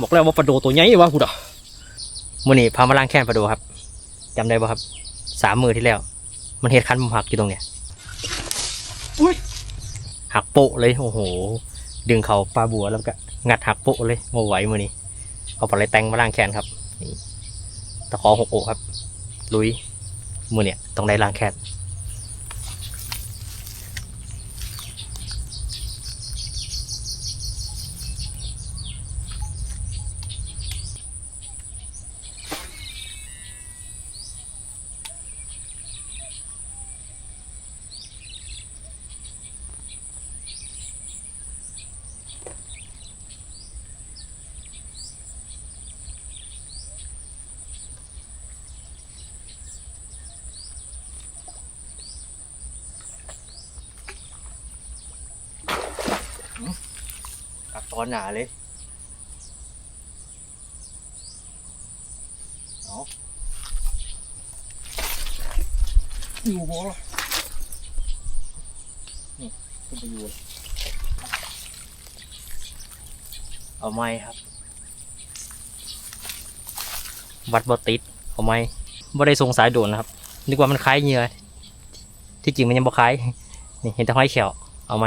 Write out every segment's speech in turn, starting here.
บอกแล้วว่าปลาโดตัวใหญ่วะพูดอะมื่อนี้พามาล้างแค้นปลาโดครับจำได้ป่ะครับสามมือที่แล้ว มันเห็ดคันผมหักอยู่ตรงเนี้ยอุ้ยหักโปะเลยโอ้โห ดึงเขาปลาบัวแล้วก็งัดหักโปะเลยโมไหวมือนี้เอาปลาไหลแตงมาล้างแค้นครับนี่ตะขอหกโอกครับ ลุยมือเนี่ยต้องได้ล้างแค้น กับตอนหนาเลยอยู่บ่ขึ้นไปอยู่เอาไม้ครับ วัดบอติดเอาไม้บ่ได้ทรงสายโดนนะครับ นึกว่ามันคล้ายเหงื่อที่จริงมันยังบ่คล้าย นี่เห็นแต่ห้อยแขวเอาไหม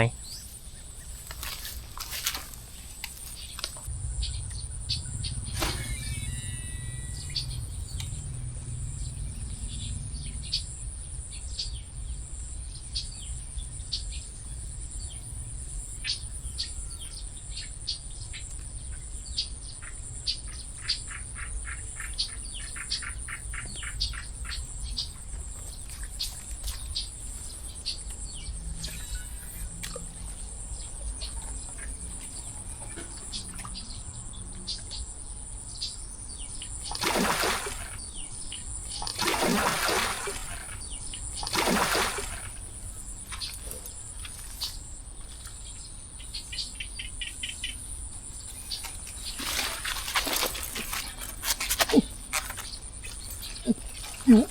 อยู่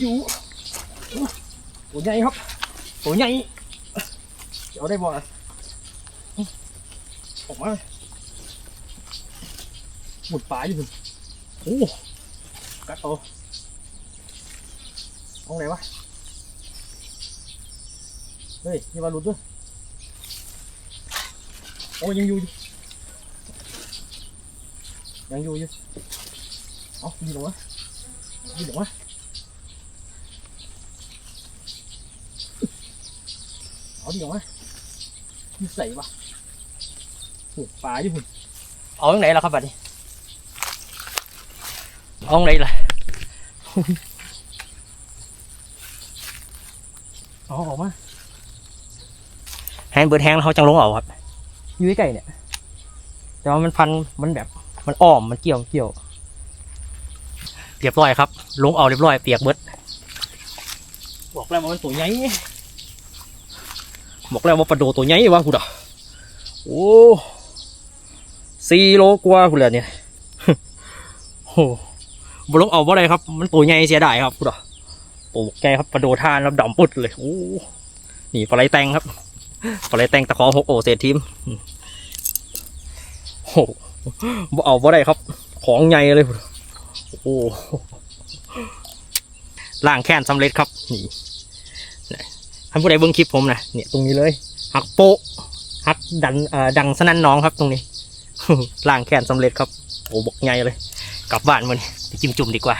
อยู่ตัวใหญ่ครับตัวใหญ่เอาได้บ่อะออกมาหมุดปลาอยู่คุณโอ้กัดโตเอาไหนวะ เฮ้ยนี่มาหลุดด้วยโอ้ยังอยู่อ ยู่ยังอยู่อยู่เอาดีหรอวะดีหรอวะเอาดีหรอวะมีใส่ปะโหปลาอยู่หุ่นเอาตรงไหนล่ะครับบัดนี้เอาตรงไหนล่ะเอาออกมาแฮนเบิร์ดแฮงแล้วเขาจังลงเอาครับอยู่ใกล้ๆเนี่ยแต่ว่ามันพันมันแบบ มันอ้อมมันเกี่ยวเกี่ยว เรียบร้อยครับ ลงเอาเรียบร้อยเปียกเบิดบอกแล้วว่ามันตัวใหญ่บอกแล้วว่าปลาโดตัวใหญ่วะคุณอะโอ้สี่โลกว่าคุณเหลือเนี่ยโอ้บลงเอาบ่ได้ครับ มันตัวใหญ่เสียดายครับคุณอะโอ้แกครับปลาโดท่านแล้วดำปุดเลยโอ้นี่ปลาไหลแตงครับปลาไหลแตงตะขอหกโอเศษทีมอืมโอ้ บ่เอาบ่ได้ครับ ของใหญ่เลย โอ้ล่างแค้นสำเร็จครับ นี่ท่านผู้ใดเบิ้งคลิปผมนะเนี่ยตรงนี้เลย หักโปะหักดันเอ่อดังสนั่นน้องครับตรงนี้ล่างแค้นสำเร็จครับ โอ้บกใหญ่เลย กลับบ้านมันไปจิ้มจุ่มดีกว่า